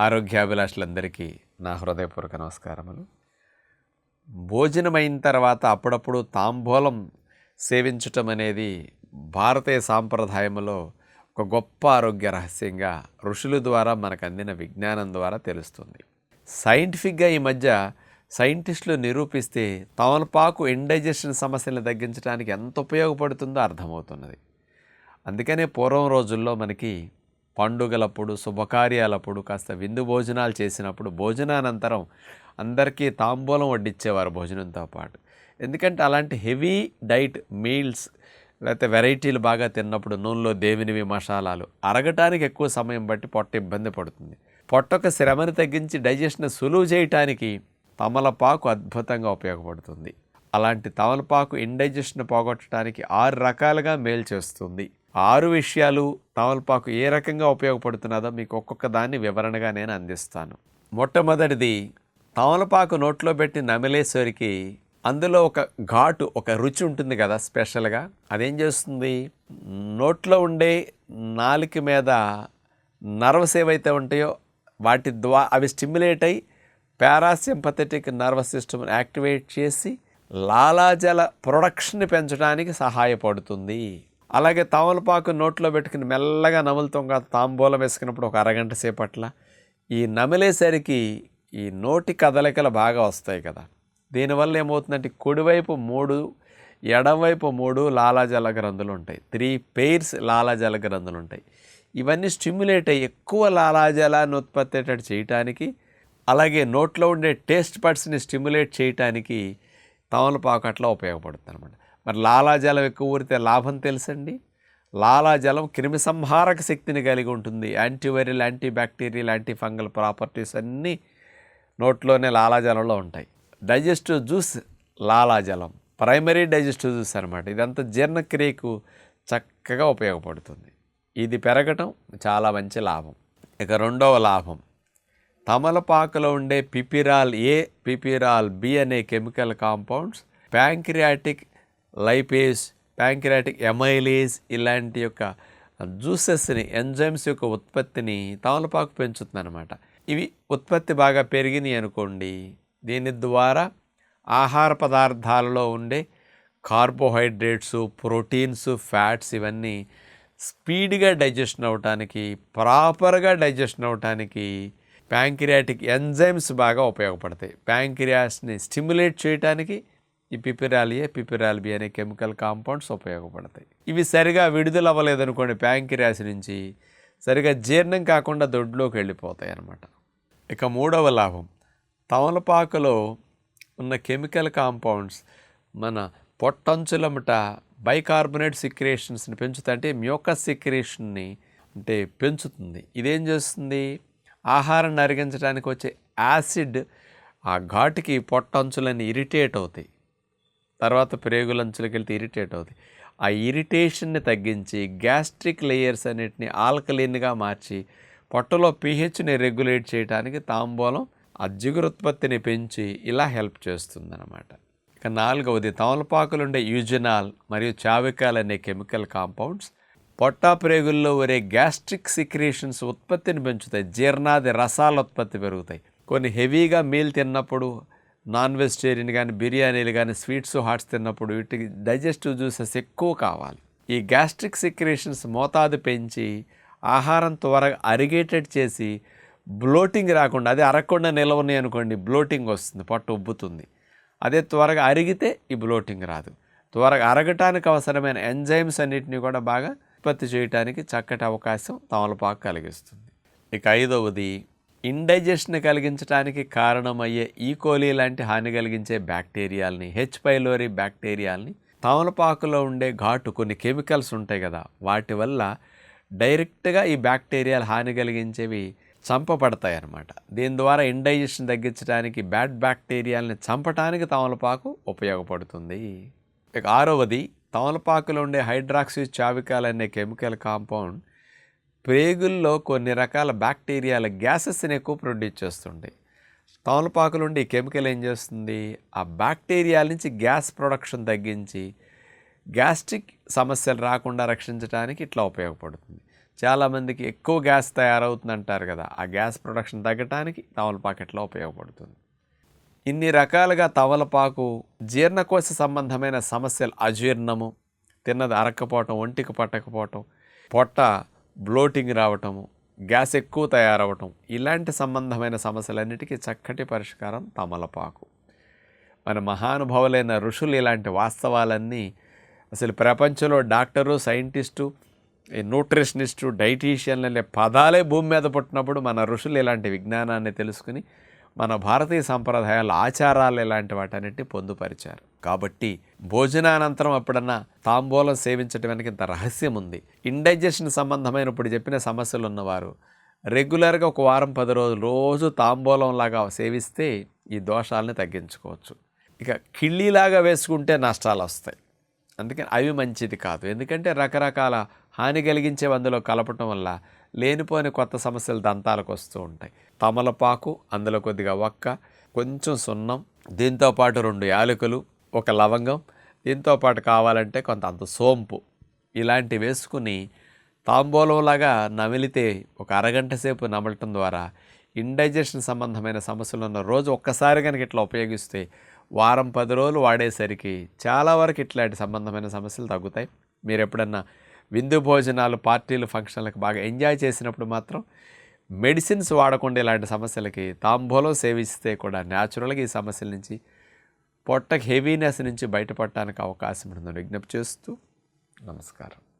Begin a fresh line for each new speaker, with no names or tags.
ఆరోగ్యాభిలాషులందరికీ నా హృదయపూర్వక నమస్కారములు. భోజనమైన తర్వాత అప్పుడప్పుడు తాంబూలం సేవించటం అనేది భారతీయ సాంప్రదాయంలో ఒక గొప్ప ఆరోగ్య రహస్యంగా ఋషుల ద్వారా మనకు అందిన విజ్ఞానం ద్వారా తెలుస్తుంది. సైంటిఫిక్గా ఈ మధ్య సైంటిస్టులు నిరూపిస్తే తమలపాకు ఇండైజెషన్ సమస్యలను తగ్గించడానికి ఎంత ఉపయోగపడుతుందో అర్థమవుతున్నది. అందుకనే పూర్వం రోజుల్లో మనకి పండుగలప్పుడు శుభకార్యాలప్పుడు కాస్త విందు భోజనాలు చేసినప్పుడు భోజనానంతరం అందరికీ తాంబూలం వడ్డిచ్చేవారు భోజనంతో పాటు. ఎందుకంటే అలాంటి హెవీ డైట్ మీల్స్ లేకపోతే వెరైటీలు బాగా తిన్నప్పుడు నూనెలో దేవినివి మసాలాలు అరగటానికి ఎక్కువ సమయం బట్టి పొట్ట ఇబ్బంది పడుతుంది. పొట్టొక శ్రమను తగ్గించి డైజెషన్ సులువు చేయటానికి తమలపాకు అద్భుతంగా ఉపయోగపడుతుంది. అలాంటి తమలపాకు ఇండైజెషన్ పోగొట్టడానికి ఆరు రకాలుగా మేలు చేస్తుంది. ఆరు విషయాలు తమలపాకు ఏ రకంగా ఉపయోగపడుతున్నదో మీకు ఒక్కొక్క దాన్ని వివరణగా నేను అందిస్తాను. మొట్టమొదటిది తమలపాకు నోట్లో పెట్టి నమిలేసరికి అందులో ఒక ఘాటు ఒక రుచి ఉంటుంది కదా స్పెషల్గా. అదేం చేస్తుంది? నోట్లో ఉండే నాలుక మీద నర్వస్ ఏవైతే ఉంటాయో వాటి ద్వారా అవి స్టిమ్యులేట్ అయ్యి పారాసింపథెటిక్ నర్వస్ సిస్టమ్ని యాక్టివేట్ చేసి లాలాజల ప్రొడక్షన్ని పెంచడానికి సహాయపడుతుంది. అలాగే తమలపాకు నోట్లో పెట్టుకుని మెల్లగా నములుతాం కాదు తాంబూలం వేసుకున్నప్పుడు ఒక అరగంట సేపట్ల ఈ నమిలేసరికి ఈ నోటి కదలికలు బాగా వస్తాయి కదా. దీనివల్ల ఏమవుతుందంటే కుడివైపు మూడు ఎడమవైపు మూడు లాలాజల గ్రంథులు ఉంటాయి. త్రీ పెయిర్స్ లాలాజల గ్రంథులు ఉంటాయి. ఇవన్నీ స్టిమ్యులేట్ అయ్యి ఎక్కువ లాలాజలాన్ని ఉత్పత్తి అయ్యేటట్టు చేయటానికి అలాగే నోట్లో ఉండే టేస్ట్ బడ్స్ని స్టిమ్యులేట్ చేయటానికి తమలపాకు అట్లా ఉపయోగపడుతుంది అనమాట మరి లాలాజలం ఎక్కువ ఊరితే లాభం తెలుసండి? లాలాజలం క్రిమి సంహారక శక్తిని కలిగి ఉంటుంది. Antiviral anti bacterial anti fungal properties అన్నీ నోట్లోనే లాలాజలంలో ఉంటాయి. డైజెస్టివ్ జ్యూస్ లాలాజలం. ప్రైమరీ డైజెస్టివ్ జ్యూస్ అనమాట ఇదంతా జీర్ణక్రియకు చక్కగా ఉపయోగపడుతుంది. ఇది పెరగటం చాలా మంచి లాభం. ఇక రెండవ లాభం. తమలపాకులో ఉండే పిపిరాల్ ఏ పిపిరాల్ బి అనే chemical compounds pancreatic lipase pancreatic amylase ఇలాంటి యొక్క జ్యూసెస్ని ఎంజైమ్స్ యొక్క ఉత్పత్తిని తమలపాకు పెంచుతుంది అనమాట ఇవి ఉత్పత్తి బాగా పెరిగినాయి అనుకోండి దీని ద్వారా ఆహార పదార్థాలలో ఉండే కార్బోహైడ్రేట్స్ ప్రోటీన్స్ ఫ్యాట్స్ ఇవన్నీ స్పీడ్గా డైజెషన్ అవటానికి ప్రాపర్గా డైజెషన్ అవటానికి ప్యాంక్రియాటిక్ ఎంజైమ్స్ బాగా ఉపయోగపడతాయి. ప్యాంక్రియాస్ని స్టిమ్యులేట్ చేయటానికి ఈ పిపిరాలియే పిపిరాల్బి అనే కెమికల్ కాంపౌండ్స్ ఉపయోగపడతాయి. ఇవి సరిగా విడుదల అవ్వలేదనుకోండి ప్యాంకిరాస్ నుంచి సరిగా జీర్ణం కాకుండా దొడ్లోకి వెళ్ళిపోతాయి అన్నమాట. ఇక మూడవ లాభం తమలపాకులో ఉన్న కెమికల్ కాంపౌండ్స్ మన పొట్టంచులమట బైకార్బొనేట్ సిక్రేషన్స్ని పెంచుతాయి. అంటే మ్యోకస్ సిక్రేషన్ని అంటే పెంచుతుంది. ఇదేం చేస్తుంది? ఆహారం అరిగించడానికి వచ్చే యాసిడ్ ఆ ఘాటుకి పొట్టంచులని ఇరిటేట్ అవుతాయి. తర్వాత ప్రేగులంచులకి వెళ్తే ఇరిటేట్ అవుతాయి. ఆ ఇరిటేషన్ని తగ్గించి గ్యాస్ట్రిక్ లేయర్స్ అన్నిటిని ఆల్కలీన్గా మార్చి పొట్టలో పీహెచ్ని రెగ్యులేట్ చేయడానికి తాంబూలం ఆ పెంచి ఇలా హెల్ప్ చేస్తుందన్నమాట. ఇక నాలుగవది తమలపాకులుండే యూజనాల్ మరియు చావికాల్ అనే కెమికల్ కాంపౌండ్స్ పొట్టా ప్రేగుల్లో వరే గ్యాస్ట్రిక్ సిక్రేషన్స్ ఉత్పత్తిని పెంచుతాయి జీర్ణాది రసాల ఉత్పత్తి పెరుగుతాయి. కొన్ని హెవీగా మీల్ తిన్నప్పుడు నాన్ వెజిటేరియన్ కానీ బిర్యానీలు కానీ స్వీట్స్ హాట్స్ తిన్నప్పుడు వీటికి డైజెస్టివ్ జ్యూసెస్ ఎక్కువ కావాలి. ఈ గ్యాస్ట్రిక్ సెక్రేషన్స్ మోతాదు పెంచి ఆహారం త్వరగా అరిగేటెడ్ చేసి బ్లోటింగ్ రాకుండా అదే అరగకుండా నిలవని అనుకోండి బ్లోటింగ్ వస్తుంది పొట్ట ఉబ్బుతుంది. అదే త్వరగా అరిగితే ఈ బ్లోటింగ్ రాదు. త్వరగా అరగటానికి అవసరమైన ఎంజైమ్స్ అన్నిటిని కూడా బాగా ఉత్పత్తి చేయడానికి చక్కటి అవకాశం తమలపాకు కలిగిస్తుంది. ఇక ఐదవది ఇండైజెషన్ కలిగించడానికి కారణమయ్యే ఈకోలీ లాంటి హాని కలిగించే బ్యాక్టీరియాల్ని హెచ్ పైలోరీ బ్యాక్టీరియాల్ని తమలపాకులో ఉండే ఘాటు కొన్ని కెమికల్స్ ఉంటాయి కదా వాటి వల్ల డైరెక్ట్గా ఈ బ్యాక్టీరియాలు హాని కలిగించేవి చంపబడతాయి అన్నమాట దీని ద్వారా ఇండైజెషన్ తగ్గించడానికి బ్యాడ్ బ్యాక్టీరియాలని చంపటానికి తమలపాకు ఉపయోగపడుతుంది. ఇక ఆరవది తమలపాకులో ఉండే హైడ్రాక్సీ చావికాల్ అనే కెమికల్ కాంపౌండ్ ప్రేగుల్లో కొన్ని రకాల బ్యాక్టీరియాల గ్యాసెస్ని ఎక్కువ ప్రొడ్యూస్ చేస్తుంది తమలపాకులు ఉండి కెమికల్ ఏం చేస్తుంది? ఆ బ్యాక్టీరియాల నుంచి గ్యాస్ ప్రొడక్షన్ తగ్గించి గ్యాస్ట్రిక్ సమస్యలు రాకుండా రక్షించడానికి ఇట్లా ఉపయోగపడుతుంది. చాలామందికి ఎక్కువ గ్యాస్ తయారవుతుంది అంటారు కదా ఆ గ్యాస్ ప్రొడక్షన్ తగ్గటానికి తమలపాకు ఇట్లా ఉపయోగపడుతుంది? ఇన్ని రకాలుగా తమలపాకు జీర్ణకోశ సంబంధమైన సమస్యలు అజీర్ణము తిన్నది అరక్కపోవటం ఒంటికి పట్టకపోవటం పొట్ట బ్లోటింగ్ రావటము గ్యాస్ ఎక్కువ తయారవటం ఇలాంటి సంబంధమైన సమస్యలన్నిటికీ చక్కటి పరిష్కారం తమలపాకు. మన మహానుభావులైన ఋషులు ఇలాంటి వాస్తవాలన్నీ అసలు ప్రపంచంలో డాక్టరు సైంటిస్టు ఈ న్యూట్రిషనిస్టు డైటీషియన్ అనే పదాలే భూమి మీద పుట్టినప్పుడు మన ఋషులు ఇలాంటి విజ్ఞానాన్ని తెలుసుకుని మన భారతీయ సంప్రదాయాల ఆచారాలు ఇలాంటి వాటన్నిటి పొందుపరిచారు. కాబట్టి భోజనానంతరం ఎప్పుడన్నా తాంబూలం సేవించడం వెనక ఇంత రహస్యం ఉంది. ఇండైజెషన్ సంబంధమైన ఇప్పుడు చెప్పిన సమస్యలు ఉన్నవారు రెగ్యులర్గా ఒక వారం పది రోజులు రోజు తాంబూలం లాగా సేవిస్తే ఈ దోషాలని తగ్గించుకోవచ్చు. ఇక కిళ్ళీలాగా వేసుకుంటే నష్టాలు వస్తాయి. అందుకని అవి మంచిది కాదు. ఎందుకంటే రకరకాల హాని కలిగించే అందులో కలపటం వల్ల లేనిపోని కొత్త సమస్యలు దంతాలకు వస్తూ ఉంటాయి. తమలపాకు అందులో కొద్దిగా ఒక్క కొంచెం సున్నం దీంతోపాటు రెండు యాలకులు ఒక లవంగం దీంతోపాటు కావాలంటే కొంత అంత సోంపు. ఇలాంటి వేసుకుని తాంబూలంలాగా నమిలితే ఒక అరగంట సేపు నమలటం ద్వారా ఇండైజెషన్ సంబంధమైన సమస్యలు ఉన్న రోజు ఒక్కసారి కనుక ఇట్లా ఉపయోగిస్తే వారం పది రోజులు వాడేసరికి చాలా వరకు ఇట్లాంటి సంబంధమైన సమస్యలు తగ్గుతాయి. మీరు ఎప్పుడన్నా విందు భోజనాలు పార్టీలు ఫంక్షన్లకు బాగా ఎంజాయ్ చేసినప్పుడు మాత్రం మెడిసిన్స్ వాడకుండా ఇలాంటి సమస్యలకి తాంబూలం సేవిస్తే కూడా న్యాచురల్గా ఈ సమస్యల నుంచి పొట్టకి హెవీనెస్ నుంచి బయటపడటానికి అవకాశం ఉందని విజ్ఞప్తి చేస్తూ నమస్కారం.